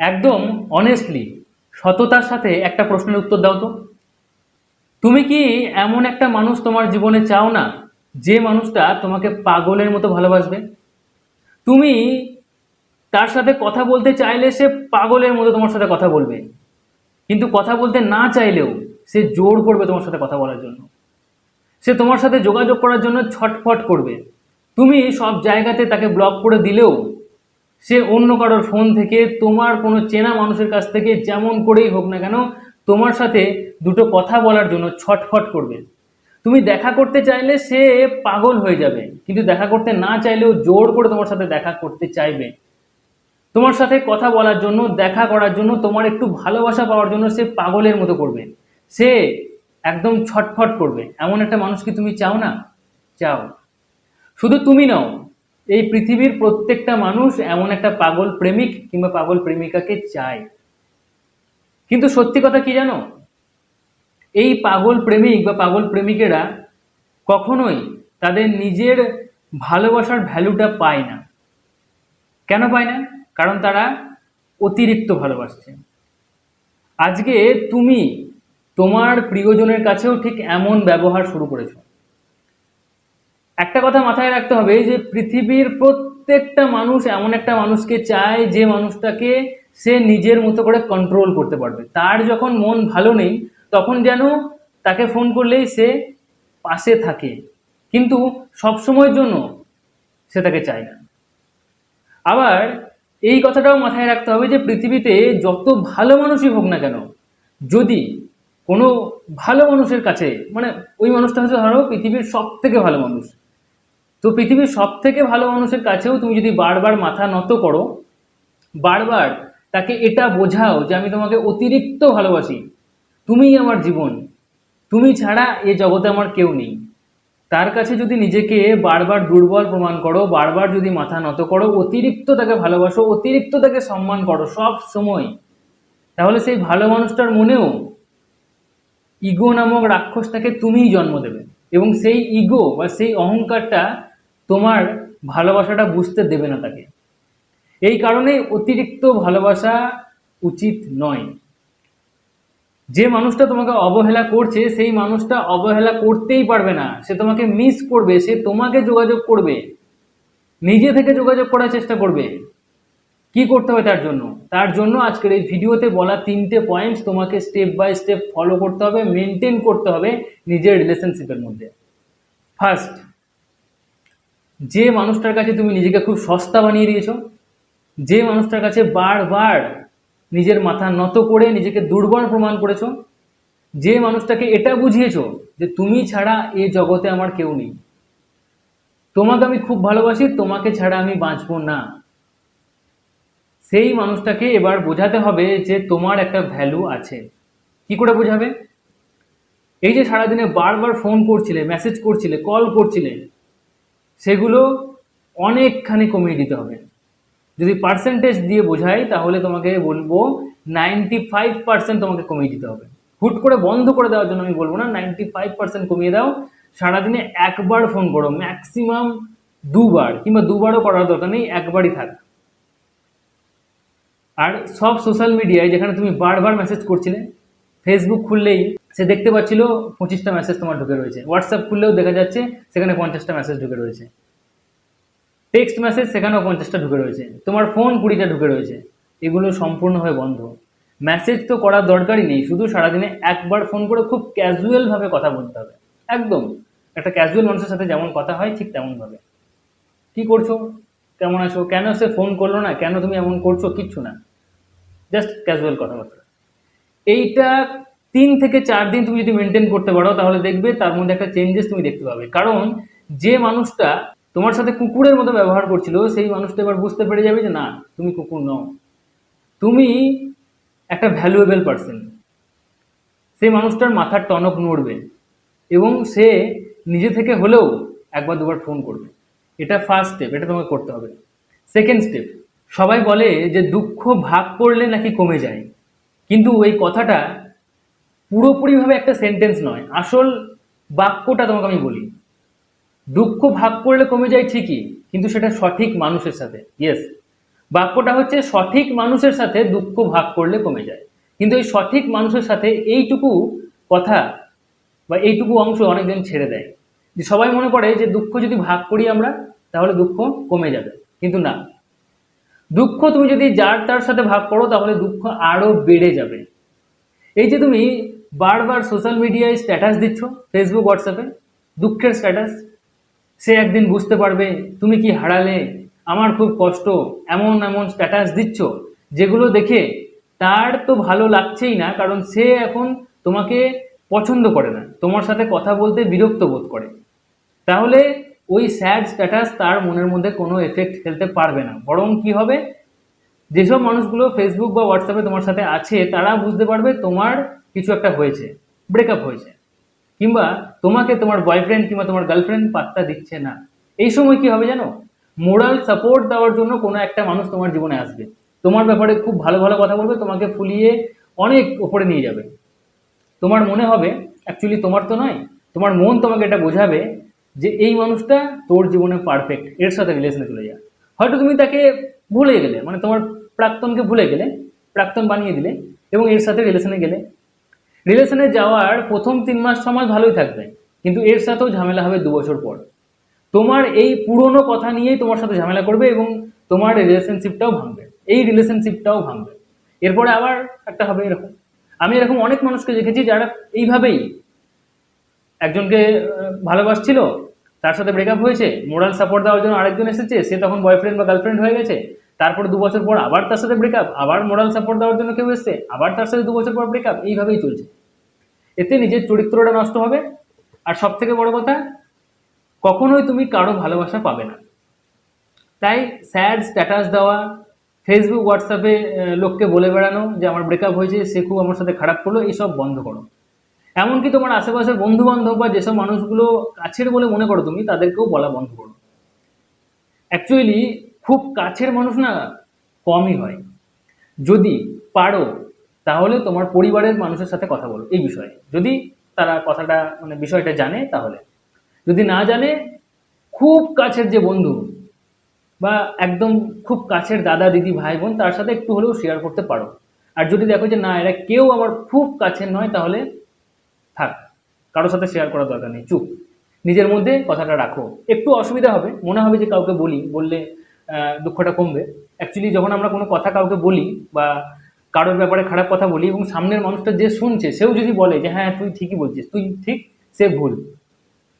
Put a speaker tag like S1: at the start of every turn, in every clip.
S1: একদম অনেস্টলি সততার সাথে একটা প্রশ্নের উত্তর দাও তো। তুমি কি এমন একটা মানুষ তোমার জীবনে চাও না, যে মানুষটা তোমাকে পাগলের মতো ভালোবাসবে? তুমি তার সাথে কথা বলতে চাইলে সে পাগলের মতো তোমার সাথে কথা বলবে। কিন্তু কথা বলতে না চাইলেও সে জোর করবে তোমার সাথে কথা বলার জন্য। সে তোমার সাথে যোগাযোগ করার জন্য ছটফট করবে। তুমি সব জায়গাতে তাকে ব্লক করে দিলেও সে অন্য কারোর ফোন থেকে, তোমার কোনো চেনা মানুষের কাছ থেকে যেমন করেই হোক না কেন, তোমার সাথে দুটো কথা বলার জন্য ছটফট করবে। তুমি দেখা করতে চাইলে সে পাগল হয়ে যাবে, কিন্তু দেখা করতে না চাইলেও জোর করে তোমার সাথে দেখা করতে চাইবে। তোমার সাথে কথা বলার জন্য, দেখা করার জন্য, তোমার একটু ভালোবাসা পাওয়ার জন্য সে পাগলের মতো করবে। সে একদম ছটফট করবে। এমন একটা মানুষ কি তুমি চাও না? চাও। শুধু তুমি নাও। এই পৃথিবীর প্রত্যেকটা মানুষ এমন একটা পাগল প্রেমিক কিংবা পাগল প্রেমিকাকে চায়। কিন্তু সত্যি কথা কি জানো? এই পাগল প্রেমিক বা পাগল প্রেমিকেরা কখনোই তাদের নিজের ভালোবাসার ভ্যালুটা পায় না। কেন পায় না? কারণ তারা অতিরিক্ত ভালোবাসছে। আজকে তুমি তোমার প্রিয়জনের কাছেও ঠিক এমন ব্যবহার শুরু করেছ। একটা কথা মাথায় রাখতে হবে যে পৃথিবীর প্রত্যেকটা মানুষ এমন একটা মানুষকে চায় যে মানুষটাকে সে নিজের মতো করে কন্ট্রোল করতে পারবে। তার যখন মন ভালো নেই, তখন যেন তাকে ফোন করলেই সে পাশে থাকে। কিন্তু সব সময়ের জন্য সে তাকে চায় না। আবার এই কথাটাও মাথায় রাখতে হবে যে পৃথিবীতে যত ভালো মানুষই হোক না কেন, যদি কোনো ভালো মানুষের কাছে মানে ওই মানুষটা হচ্ছে ধরো পৃথিবীর সব থেকে ভালো মানুষ তো পৃথিবীর সব থেকে ভালো মানুষের কাছেও তুমি যদি বারবার মাথা নত করো, বারবার তাকে এটা বোঝাও যে আমি তোমাকে অতিরিক্ত ভালোবাসি। তুমিই আমার জীবন। তুমি ছাড়া এ জগতে আমার কেউ নেই। তার কাছে যদি নিজেকে বারবার দুর্বল প্রমাণ করো, বারবার যদি মাথা নত করো, অতিরিক্ত তাকে ভালোবাসো, অতিরিক্ত তাকে সম্মান করো সব সময়, তাহলে সেই ভালো মানুষটার মনেও ইগো নামক রাক্ষসটাকে তুমিই জন্ম দেবে এবং সেই ইগো বা সেই অহংকারটা তোমার ভালোবাসাটা বুঝতে দেবে না তাকে। এই কারণে অতিরিক্ত ভালোবাসা উচিত নয়। যে মানুষটা তোমাকে অবহেলা করছে, সেই মানুষটা অবহেলা করতেই পারবে না। সে তোমাকে মিস করবে, সে তোমাকে যোগাযোগ করবে। নিজে থেকে যোগাযোগ করার চেষ্টা করবে। কি করতে হবে তার জন্য? তার জন্য আজকের এই ভিডিওতে বলা তিনটে পয়েন্টস তোমাকে স্টেপ বাই স্টেপ ফলো করতে হবে মেনটেন করতে হবে নিজের রিলেশনশিপের মধ্যে। ফার্স্ট যে মানুষটার কাছে তুমি নিজেকে খুব সস্তা বানিয়ে দিয়েছ, যে মানুষটার কাছে বারবার নিজের মাথা নত করে নিজেকে দুর্বল প্রমাণ করেছ, যে মানুষটাকে এটা বুঝিয়েছো যে তুমি ছাড়া এ জগতে আমার কেউ নেই। তোমাকে আমি খুব ভালোবাসি, তোমাকে ছাড়া আমি বাঁচবো না। সেই মানুষটাকে এবার বোঝাতে হবে যে তোমার একটা ভ্যালু আছে। কি করে বোঝাবে? এই যে সারাদিনে বারবার ফোন করছিলে, মেসেজ করছিলে, কল করছিলে সেগুলো অনেকখানি কমিয়ে দিতে হবে। যদি পার্সেন্টেজ দিয়ে বোঝাই, তাহলে তোমাকে বলব নাইনটি ফাইভ পার্সেন্ট তোমাকে কমিয়ে দিতে হবে। হুট করে বন্ধ করে দেওয়ার জন্য আমি বলব না নাইনটি ফাইভ পার্সেন্ট কমিয়ে দাও। সারাদিনে একবার ফোন করো ম্যাক্সিমাম দুবার কিংবা দুবারও করার দরকার নেই, একবারই থাক। আর সব সোশ্যাল মিডিয়ায় যেখানে তুমি বারবার মেসেজ করছিলে ফেসবুক খুললেই সে দেখতে পাচ্ছিল পঁচিশটা মেসেজ তোমার ঢুকে রয়েছে। হোয়াটসঅ্যাপ খুললেও দেখা যাচ্ছে সেখানে পঞ্চাশটা মেসেজ ঢুকে রয়েছে। টেক্সট মেসেজ সেখানেও পঞ্চাশটা ঢুকে রয়েছে। তোমার ফোন কুড়িটা ঢুকে রয়েছে। এগুলো সম্পূর্ণভাবে বন্ধ। মেসেজ তো করার দরকারই নেই। শুধু সারাদিনে একবার ফোন করে খুব ক্যাজুয়ালভাবে কথা বলতে হবে। একদম। একটা ক্যাজুয়াল মানুষের সাথে যেমন কথা হয়, ঠিক তেমনভাবে। কি করছ? কেমন আছো? কেন সে ফোন করল না? কেন তুমি এমন করছ? কিচ্ছু না। জাস্ট ক্যাজুয়াল কথাবার্তা। এইটা তিন থেকে চার দিন তুমি যদি মেনটেন করতে পারো, তাহলে দেখবে তার মধ্যে একটা চেঞ্জেস তুমি দেখতে পাবে। কারণ যে মানুষটা তোমার সাথে কুকুরের মতো ব্যবহার করছিল, সেই মানুষটা এবার বুঝতে পেরে যাবে যে না, তুমি কুকুর নও। তুমি একটা ভ্যালুয়েবল পার্সন সেই মানুষটার মাথার টনক নড়বে এবং সে নিজে থেকে হলেও একবার দুবার ফোন করবে। এটা ফার্স্ট স্টেপ এটা তোমাকে করতে হবে। সেকেন্ড স্টেপ সবাই বলে যে দুঃখ ভাগ করলে নাকি কমে যায়। কিন্তু এই কথাটা পুরোপুরিভাবে একটা সেন্টেন্স নয়। আসল বাক্যটা তোমাকে আমি বলি। দুঃখ ভাগ করলে কমে যায় ঠিকই, কিন্তু সেটা সঠিক মানুষের সাথে। ইয়েস বাক্যটা হচ্ছে সঠিক মানুষের সাথে দুঃখ ভাগ করলে কমে যায়। কিন্তু এই সঠিক মানুষের সাথে এইটুকু কথা বা এইটুকু অংশ অনেকজন ছেড়ে দেয়। যে সবাই মনে করে যে দুঃখ যদি ভাগ করি আমরা, তাহলে দুঃখ কমে যাবে। কিন্তু না। দুঃখ তুমি যদি যার তার সাথে ভাগ করো, তাহলে দুঃখ আরও বেড়ে যাবে। এই যে তুমি বারবার সোশ্যাল মিডিয়ায় স্ট্যাটাস দিচ্ছ ফেসবুক হোয়াটসঅ্যাপে দুঃখের স্ট্যাটাস সে একদিন বুঝতে পারবে, তুমি কি হারালে? আমার খুব কষ্ট, এমন এমন স্ট্যাটাস দিচ্ছ, যেগুলো দেখে তার তো ভালো লাগছেই না, কারণ সে এখন তোমাকে পছন্দ করে না, তোমার সাথে কথা বলতে বিরক্ত বোধ করে। তাহলে ওই স্যাড স্ট্যাটাস তার মনের মধ্যে কোনো এফেক্ট ফেলতে পারবে না। বরং কি হবে? যেসব মানুষগুলো ফেসবুক বা হোয়াটসঅ্যাপে তোমার সাথে আছে, তারা বুঝতে পারবে তোমার কিছু একটা হয়েছে ব্রেকআপ হয়েছে। কিংবা তোমাকে তোমার বয়ফ্রেন্ড কিংবা তোমার গার্লফ্রেন্ড পাত্তা দিচ্ছে না। এই সময় কি হবে জানো? মোরাল সাপোর্ট দেওয়ার জন্য কোনো একটা মানুষ তোমার জীবনে আসবে। তোমার ব্যাপারে খুব ভালো ভালো কথা বলবে, তোমাকে ফুলিয়ে অনেক ওপরে নিয়ে যাবে। তোমার মনে হবে অ্যাকচুয়ালি তোমার তো নয়, তোমার মন তোমাকে এটা বোঝাবে যে এই মানুষটা তোর জীবনে পারফেক্ট এর সাথে রিলেশনে চলে যা। হয়তো তুমি তাকে ভুলে গেলে মানে তোমার প্রাক্তনকে ভুলে গেলে, প্রাক্তন বানিয়ে দিলে এবং এর সাথে রিলেশনে গেলে রিলেশনে যাওয়ার প্রথম তিন মাস ছ মাস ভালোই থাকবে, কিন্তু এর সাথেও ঝামেলা হবে দু বছর পর। তোমার এই পুরনো কথা নিয়েই তোমার সাথে ঝামেলা করবে এবং তোমার রিলেশনশিপটাও ভাঙবে। এই রিলেশনশিপটাও ভাঙবে। এরপরে আবার একটা হবে এরকম। আমি এরকম অনেক মানুষকে দেখেছি যারা এইভাবেই একজনকে ভালোবাসছিল, তার সাথে ব্রেকআপ হয়েছে মোরাল সাপোর্ট দেওয়ার জন্য আরেকজন এসেছে, সে তখন বয়ফ্রেন্ড বা গার্লফ্রেন্ড হয়ে গেছে তারপর দু বছর পর আবার তার সাথে ব্রেকআপ আবার মোরাল সাপোর্ট দেওয়ার জন্য কেউ এসছে, আবার তার সাথে দু বছর পর ব্রেকআপ এইভাবেই চলছে। এতে নিজের চরিত্রটা নষ্ট হবে। আর সব থেকে বড় কথা, কখনোই তুমি কারও ভালোবাসা পাবে না। তাই স্যাড স্ট্যাটাস দেওয়া ফেসবুক হোয়াটসঅ্যাপে লোককে বলে বেড়ানো যে আমার ব্রেকআপ হয়েছে, সে খুব আমার সাথে খারাপ করল, এইসব বন্ধ করো। এমনকি তোমার আশেপাশের বন্ধু বান্ধব বা যেসব মানুষগুলো কাছের বলে মনে করো তুমি, তাদেরকেও বলা বন্ধ করো। অ্যাকচুয়ালি খুব কাছের মানুষ না, কমই হয়। যদি পারো, তাহলে তোমার পরিবারের মানুষের সাথে কথা বলো, এই বিষয়ে। যদি তারা কথাটা মানে বিষয়টা জানে, তাহলে। যদি না জানে, খুব কাছের যে বন্ধু বা একদম খুব কাছের দাদা, দিদি, ভাই, বোন, তার সাথে একটু হলেও শেয়ার করতে পারো। আর যদি দেখো যে, না, এরা কেউ আবার খুব কাছের নয়, তাহলে থাক, কারোর সাথে শেয়ার করার দরকার নেই, চুপ। নিজের মধ্যে কথাটা রাখো। একটু অসুবিধা হবে, মনে হবে যে কাউকে বলি, বললে দুঃখটা কমবে। অ্যাকচুয়ালি যখন আমরা কোনো কথা কাউকে বলি বা কারোর ব্যাপারে খারাপ কথা বলি এবং সামনের মানুষটা যে শুনছে, সেও যদি বলে যে হ্যাঁ তুই ঠিকই বলছিস, তুই ঠিক, সে ভুল,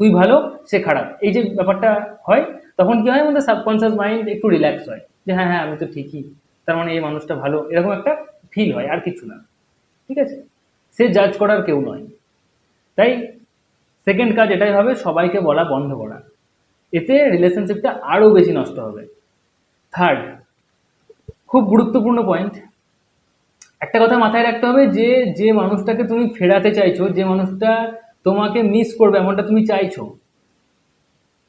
S1: তুই ভালো, সে খারাপ। এই যে ব্যাপারটা হয়, তখন কী হয় আমাদের সাবকনসিয়াস মাইন্ড একটু রিল্যাক্স হয় যে হ্যাঁ হ্যাঁ আমি তো ঠিকই, তার মানে এই মানুষটা ভালো। এরকম একটা ফিল হয়, আর কিছু না। ঠিক আছে? সে জাজ করার কেউ নয়। তাই সেকেন্ড কাজ এটাই হবে, সবাইকে বলা বন্ধ করা। এতে রিলেশনশিপটা আরও বেশি নষ্ট হবে। থার্ড খুব গুরুত্বপূর্ণ পয়েন্ট একটা কথা মাথায় রাখতে হবে যে যে মানুষটাকে তুমি ফেরাতে চাইছো, যে মানুষটা তোমাকে মিস করবে, এমনটা তুমি চাইছো,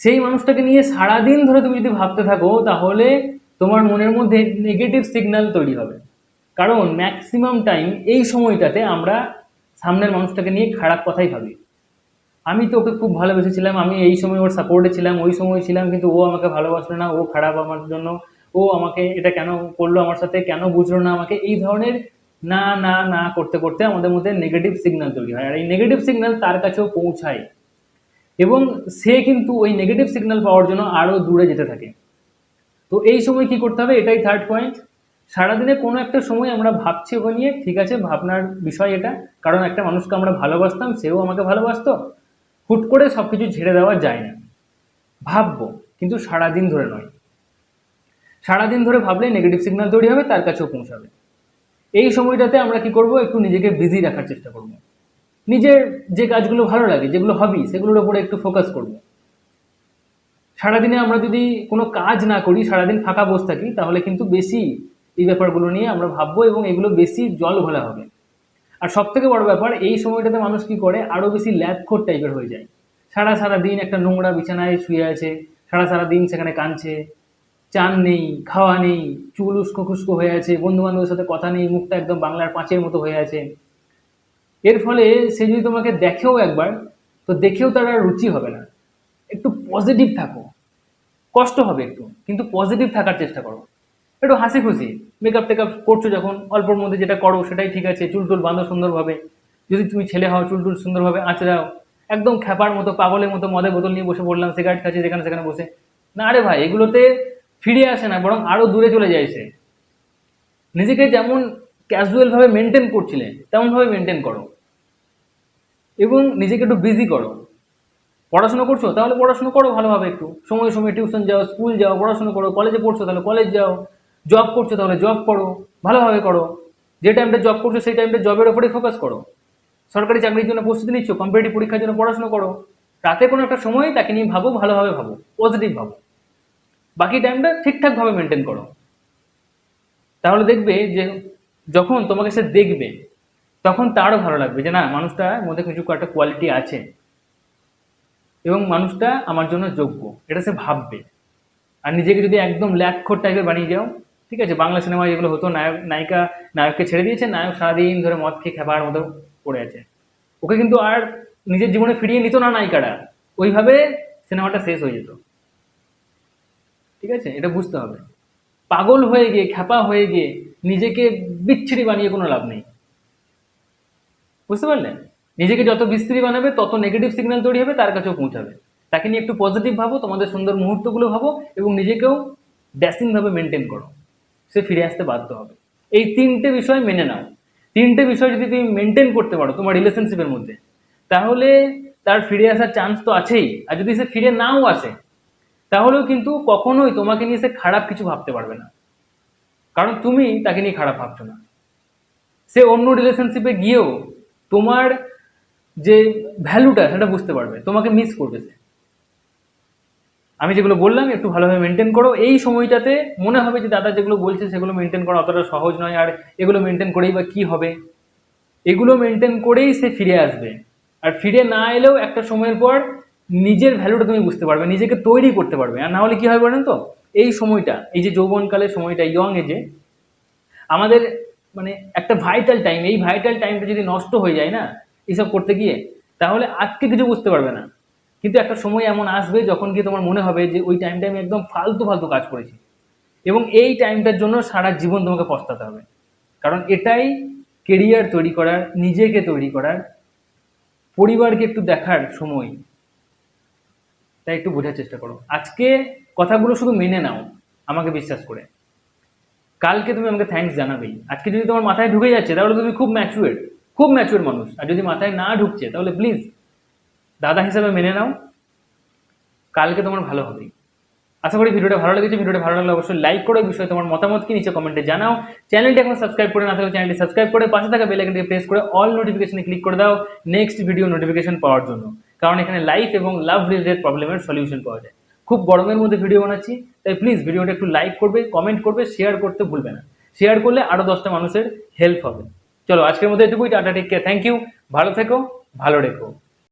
S1: সেই মানুষটাকে নিয়ে সারাদিন ধরে তুমি যদি ভাবতে থাকো, তাহলে তোমার মনের মধ্যে নেগেটিভ সিগন্যাল তৈরি হবে। কারণ ম্যাক্সিমাম টাইম এই সময়টাতে আমরা সামনের মানুষটাকে নিয়ে খারাপ কথাই ভাবি। আমি তো ওকে খুব ভালোবেসেছিলাম, আমি এই সময় ওর সাপোর্টে ছিলাম, ওই সময় ছিলাম, কিন্তু ও আমাকে ভালোবাসলো না, ও খারাপ আমার জন্য, ও আমাকে এটা কেন করল আমার সাথে, কেন বুঝলো না আমাকে, এই ধরনের না না না করতে করতে আমাদের মধ্যে নেগেটিভ সিগন্যাল তৈরি হয়। আর এই নেগেটিভ সিগন্যাল তার কাছেও পৌঁছায়। এবং সে কিন্তু ওই নেগেটিভ সিগন্যাল পাওয়ার জন্য আরও দূরে যেতে থাকে। তো এই সময় কি করতে হবে? এটাই থার্ড পয়েন্ট সারাদিনে কোনো একটা সময় আমরা ভাবছি ওকে নিয়ে, ঠিক আছে, ভাবনার বিষয় এটা, কারণ একটা মানুষকে আমরা ভালোবাসতাম, সেও আমাকে ভালোবাসতো হুট করে সব কিছু ঝেড়ে দেওয়া যায় না। ভাববো, কিন্তু সারাদিন ধরে নয়। সারাদিন ধরে ভাবলে নেগেটিভ সিগন্যাল তৈরি হবে, তার কাছেও পৌঁছাবে। এই সময়টাতে আমরা কি করব, একটু নিজেকে বিজি রাখার চেষ্টা করব। নিজের যে কাজগুলো ভালো লাগে, যেগুলো হবি সেগুলোর উপরে একটু ফোকাস করব। সারাদিনে আমরা যদি কোনো কাজ না করি, সারাদিন ফাঁকা বসে থাকি, তাহলে কিন্তু বেশি এই ব্যাপারগুলো নিয়ে আমরা ভাববো এবং এগুলো বেশি জল ঘোলা হবে। আর সব থেকে বড় ব্যাপার, এই সময়টাতে মানুষ কি করে? আরও বেশি ল্যাবখোর টাইপের হয়ে যায়। সারা সারা দিন একটা নোংরা বিছানায় শুয়ে আছে, সারা সারা দিন সেখানে কাঁদছে, চান নেই, খাওয়া নেই, চুল উস্কো খুস্কো হয়ে আছে বন্ধু বান্ধবের সাথে কথা নেই, মুখটা একদম বাংলার পাঁচের মতো হয়ে আছে। এর ফলে সে যদি তোমাকে দেখেও একবার, তো দেখেও তার আর রুচি হবে না। একটু পজিটিভ থাকো। কষ্ট হবে একটু, কিন্তু পজিটিভ থাকার চেষ্টা করো। একটু হাসি খুশি মেকআপ টেকআপ করছ যখন, অল্পর মধ্যে যেটা করো সেটাই ঠিক আছে চুল টুল বাঁধো সুন্দরভাবে। যদি তুমি ছেলে হও চুল টুল সুন্দরভাবে আঁচড়াও। একদম খ্যাপার মতো, পাগলের মতো মদের বোতল নিয়ে বসে পড়লাম সিগারেট খাচ্ছি, যেখানে সেখানে বসে। না রে ভাই, এগুলোতে ফিরে আসে না, বরং আরও দূরে চলে যায় সে। নিজেকে যেমন ক্যাজুয়াল ভাবে মেনটেন করছিলে তেমন ভাবে মেনটেন করো। এবং নিজেকে একটু বিজি করো। পড়াশোনা করছ? তাহলে পড়াশোনা করো ভালোভাবে একটু। সময় সময় টিউশন যাও স্কুল যাও, পড়াশোনা করো কলেজে পড়ছো, তাহলে কলেজ যাও। জব করছ তাহলে জব করো, ভালোভাবে করো। যে টাইমটা জব করছ সেই টাইমটা জবের ওপরেই ফোকাস করো। সরকারি চাকরির জন্য প্রস্তুতি নিচ্ছ কম্পিটিটিভ পরীক্ষার জন্য পড়াশোনা করো। রাতে কোনো একটা সময় তাকে নিয়ে ভাবো, ভালোভাবে ভাবো পজিটিভ ভাবো। বাকি টাইমটা ঠিকঠাকভাবে মেনটেন করো। তাহলে দেখবে যে যখন তোমাকে সে দেখবে, তখন তারও ভালো লাগবে যে না মানুষটার মধ্যে কিছু একটা কোয়ালিটি আছে। এবং মানুষটা আমার জন্য যোগ্য, এটা সে ভাববে। আর নিজেকে যদি একদম ল্যাকখোর টাইপের বানিয়ে যাও ঠিক আছে, বাংলা সিনেমায় যেগুলো হতো, নায়ক, নায়িকা, নায়ককে ছেড়ে দিয়েছে, নায়ক সারাদিন ধরে মদ খেয়ে খেপার মতো পড়ে আছে। ওকে কিন্তু আর নিজের জীবনে ফিরিয়ে নিত না নায়িকারা। ওইভাবে সিনেমাটা শেষ হয়ে যেত। ঠিক আছে, এটা বুঝতে হবে। পাগল হয়ে গিয়ে, খ্যাপা হয়ে গিয়ে নিজেকে বিচ্ছিরি বানিয়ে কোনো লাভ নেই। বুঝতে পারলেন? নিজেকে যত বিস্তৃতি বানাবে, তত নেগেটিভ সিগন্যাল তৈরি হবে, তার কাছেও পৌঁছাবে। তাকে নিয়ে একটু পজিটিভ ভাবো, তোমাদের সুন্দর মুহূর্তগুলো ভাবো, এবং নিজেকেও ড্যাসিংভাবে মেনটেন করো। সে ফিরে আসতে বাধ্য হবে। এই তিনটে বিষয় মেনে নাও। তিনটে বিষয় যদি তুমি মেনটেন করতে পারো তোমার রিলেশনশিপের মধ্যে, তাহলে তার ফিরে আসার চান্স তো আছেই। আর যদি সে ফিরে নাও আসে, তাহলেও কিন্তু কখনোই তোমাকে নিয়ে সে খারাপ কিছু ভাবতে পারবে না। কারণ তুমি তাকে নিয়ে খারাপ ভাবছ না। সে অন্য রিলেশনশিপে গিয়েও তোমার যে ভ্যালুটা সেটা বুঝতে পারবে। তোমাকে মিস করবে সে। আমি যেগুলো বললাম, একটু ভালোভাবে মেনটেন করো। এই সময়টাতে মনে হবে যে দাদা যেগুলো বলছে, সেগুলো মেনটেন করা অতটা সহজ নয়, আর এগুলো মেনটেন করেই বা কী হবে? এগুলো মেনটেন করেই সে ফিরে আসবে। আর ফিরে না এলেও একটা সময়ের পর নিজের ভ্যালুটা তুমি বুঝতে পারবে, নিজেকে তৈরি করতে পারবে। আর না হলে কি হয় বলেন তো? এই সময়টা, এই যে যৌবনকালের সময়টা ইয়ং এজে আমাদের মানে একটা ভাইটাল টাইম এই ভাইটাল টাইমটা যদি নষ্ট হয়ে যায় না, এইসব করতে গিয়ে, তাহলে আজকে কিছু বুঝতে পারবে না। কিন্তু একটা সময় এমন আসবে যখন কি তোমার মনে হবে যে ওই টাইমটা আমি একদম ফালতু ফালতু কাজ করেছি। এবং এই টাইমটার জন্য সারা জীবন তোমাকে পস্তাতে হবে। কারণ এটাই কেরিয়ার তৈরি করার, নিজেকে তৈরি করার, পরিবারকে একটু দেখার সময়। তাই একটু বোঝার চেষ্টা করো। আজকে কথাগুলো শুধু মেনে নাও, আমাকে বিশ্বাস করে। কালকে তুমি আমাকে থ্যাঙ্কস জানাবেই। আজকে যদি তোমার মাথায় ঢুকে যাচ্ছে, তাহলে তুমি খুব ম্যাচুয়ার খুব ম্যাচুয়ার মানুষ। আর যদি মাথায় না ঢুকছে, তাহলে প্লিজ দাদা হিসাবে মেনে নাও। কালকে তোমার ভালো হবেই। আশা করি ভিডিওটা ভালো লেগেছে। ভিডিওটা ভালো লাগলে অবশ্যই লাইক করো। বিষয়ে তোমার মতামত কি নিচে কমেন্টে জানাও। চ্যানেলটি এখন সাবস্ক্রাইব করে না থাকলে চ্যানেলটি সাবস্ক্রাইব করে পাশে থাকা বেল আইকনটি প্রেস করে অল নোটিফিকেশনে ক্লিক করে দাও নেক্সট ভিডিও নোটিফিকেশন পাওয়ার জন্য। কারণ এখানে লাইফ এবং লাভ রিলেটেড প্রবলেমের সলিউশন পাওয়া যায়। খুব গরমের মধ্যে ভিডিও বানাচ্ছি, তাই প্লিজ ভিডিওটা একটু লাইক করবে কমেন্ট করবে শেয়ার করতে ভুলবে না। শেয়ার করলে আরও দশটা মানুষের হেল্প হবে। চলো আজকের মধ্যে এটুকুই, tata take care thank you ভালো থেকো, ভালো রেখো।